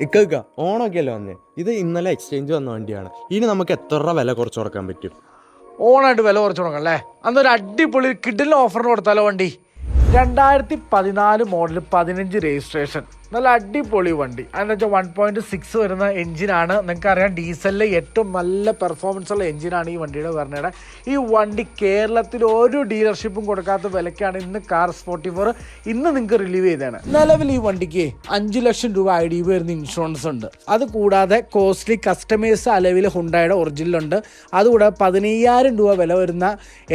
ഇക്ക ഓണമൊക്കെ അല്ലേ വന്നേ? ഇത് ഇന്നലെ എക്സ്ചേഞ്ച് വന്ന വണ്ടിയാണ്. ഇനി നമുക്ക് എത്ര വില കുറച്ച് കൊടുക്കാൻ പറ്റും? ഓണായിട്ട് വില കുറച്ച് കൊടുക്കാം അല്ലേ? അന്നൊരു അടിപൊളി കിഡിലിന് ഓഫറിന് കൊടുത്താലോ വണ്ടി? രണ്ടായിരത്തി പതിനാല് മോഡൽ പതിനഞ്ച് രജിസ്ട്രേഷൻ നല്ല അടിപൊളി വണ്ടി. അതെന്ന് വെച്ചാൽ വൺ പോയിന്റ് സിക്സ് വരുന്ന എഞ്ചിനാണ് നിങ്ങൾക്ക് അറിയാം ഡീസലിലെ ഏറ്റവും നല്ല പെർഫോമൻസ് ഉള്ള എഞ്ചിനാണ് ഈ വണ്ടിയുടെ പറഞ്ഞത് ഈ വണ്ടി കേരളത്തിൽ ഒരു ഡീലർഷിപ്പും കൊടുക്കാത്ത വിലക്കാണ് ഇന്ന് കാർ സ്പോർട്ടി ഫോർ ഇന്ന് നിങ്ങൾക്ക് റിലീവ് ചെയ്തതാണ് നിലവിൽ ഈ വണ്ടിക്ക് അഞ്ച് ലക്ഷം രൂപ ഐ ഡി വരുന്ന ഇൻഷുറൻസ് ഉണ്ട്. അത് കൂടാതെ കോസ്റ്റ്ലി കസ്റ്റമേഴ്സ് അലവിൽ ഹുണ്ടായുടെ ഒറിജിനൽ ഉണ്ട്. അതുകൂടാതെ പതിനയ്യായിരം രൂപ വില വരുന്ന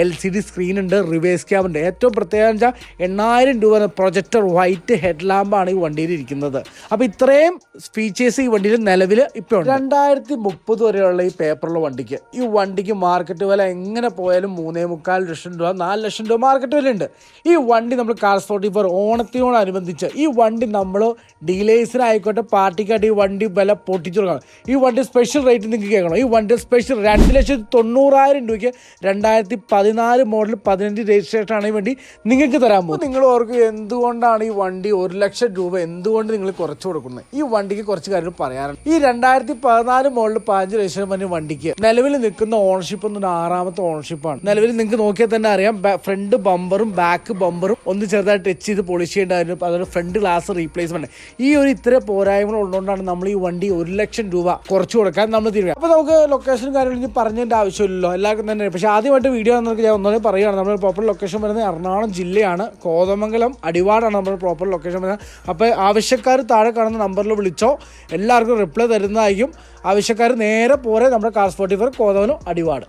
എൽ സി ഡി സ്ക്രീൻ ഉണ്ട് റിവേഴ്സ് ക്യാബ് ഉണ്ട്. ഏറ്റവും പ്രത്യേകം വെച്ചാൽ എണ്ണായിരം രൂപ പ്രൊജക്ടർ വൈറ്റ് ഹെഡ് ലാമ്പാണ് ഈ വണ്ടിയിൽ ഇരിക്കുന്നത് അപ്പോൾ ഇത്രയും ഫീച്ചേഴ്സ് ഈ വണ്ടിയിൽ നിലവിൽ ഇപ്പോൾ ഉണ്ട്. രണ്ടായിരത്തി മുപ്പത് വരെയുള്ള ഈ പേപ്പറുള്ള വണ്ടിക്ക്. ഈ വണ്ടിക്ക് മാർക്കറ്റ് വില എങ്ങനെ പോയാലും മൂന്നേ മുക്കാൽ ലക്ഷം രൂപ നാല് ലക്ഷം രൂപ മാർക്കറ്റ് വില ഉണ്ട് ഈ വണ്ടി നമ്മൾ കാർ ഫോർട്ടി ഫോർ ഓണത്തിനോടനുബന്ധിച്ച് ഈ വണ്ടി നമ്മൾ ഡീലേഴ്സിനായിക്കോട്ടെ പാർട്ടിക്കായിട്ട് ഈ വണ്ടി വില പൊട്ടിച്ചു കൊടുക്കണം ഈ വണ്ടി സ്പെഷ്യൽ റേറ്റ് നിങ്ങൾക്ക് കേൾക്കണം. ഈ വണ്ടി സ്പെഷ്യൽ രണ്ട് ലക്ഷത്തി തൊണ്ണൂറായിരം രൂപയ്ക്ക് രണ്ടായിരത്തി പതിനാല് മോഡൽ പതിനഞ്ച് രജിസ്ട്രേഷൻ ആണ് ഈ വണ്ടി നിങ്ങൾക്ക് തരാൻ പോകും നിങ്ങൾ ഓർക്കും എന്തുകൊണ്ടാണ് ഈ വണ്ടി ഒരു ലക്ഷം രൂപ എന്തുകൊണ്ട് നിങ്ങൾ കുറച്ച് കൊടുക്കുന്നത് ഈ വണ്ടിക്ക് കുറച്ച് കാര്യങ്ങൾ പറയാറുണ്ട് ഈ രണ്ടായിരത്തി പതിനാല് മോഡൽ പതിനഞ്ച് ലക്ഷം വണ്ടിക്ക് നിലവിൽ നിൽക്കുന്ന ഓണർഷിപ്പ് ഒന്ന് ആറാമത്തെ ഓണർഷിപ്പാണ് നിലവിൽ നിങ്ങൾക്ക് നോക്കിയാൽ തന്നെ അറിയാം ഫ്രണ്ട് ബമ്പറും ബാക്ക് ബമ്പറും ഒന്ന് ചെറുതായിട്ട് ടച്ച് ചെയ്ത് പോളിഷ് ചെയ്യേണ്ടതായിരുന്നു അതുപോലെ ഫ്രണ്ട് ഗ്ലാസ് റീപ്ലേസ്മെന്റ് ഈ ഒരു ഇത്ര പോരായ്മകൾ ഉള്ളതുകൊണ്ടാണ് നമ്മൾ ഈ വണ്ടി ഒരു ലക്ഷം രൂപ കുറച്ച് കൊടുക്കാൻ നമ്മൾ തീരുമാനം അപ്പോൾ നമുക്ക് ലൊക്കേഷനും കാര്യങ്ങളും ഇനി പറഞ്ഞതിന്റെ ആവശ്യമില്ലല്ലോ. എല്ലാവർക്കും തന്നെ പക്ഷെ ആദ്യമായിട്ട് വീഡിയോ നമുക്ക് ഞാൻ ഒന്നുകൂടെ പറയുകയാണ്. നമ്മൾ പ്രോപ്പർ ലൊക്കേഷൻ വരുന്നത് എറണാകുളം ജില്ലയാണ്. കോതമംഗലം അടിവാടാണ് നമ്മുടെ പ്രോപ്പർ ലൊക്കേഷൻ വരുന്നത്. അപ്പോൾ ആവശ്യക്കാർ താഴെ കാണുന്ന നമ്പറിൽ വിളിച്ചോ എല്ലാവർക്കും റിപ്ലൈ തരുന്നതായിരിക്കും. ആവശ്യക്കാർ നേരെ പോരെ നമ്മുടെ കാർ സ്പോട്ടി കോതവനും അടിവാട്.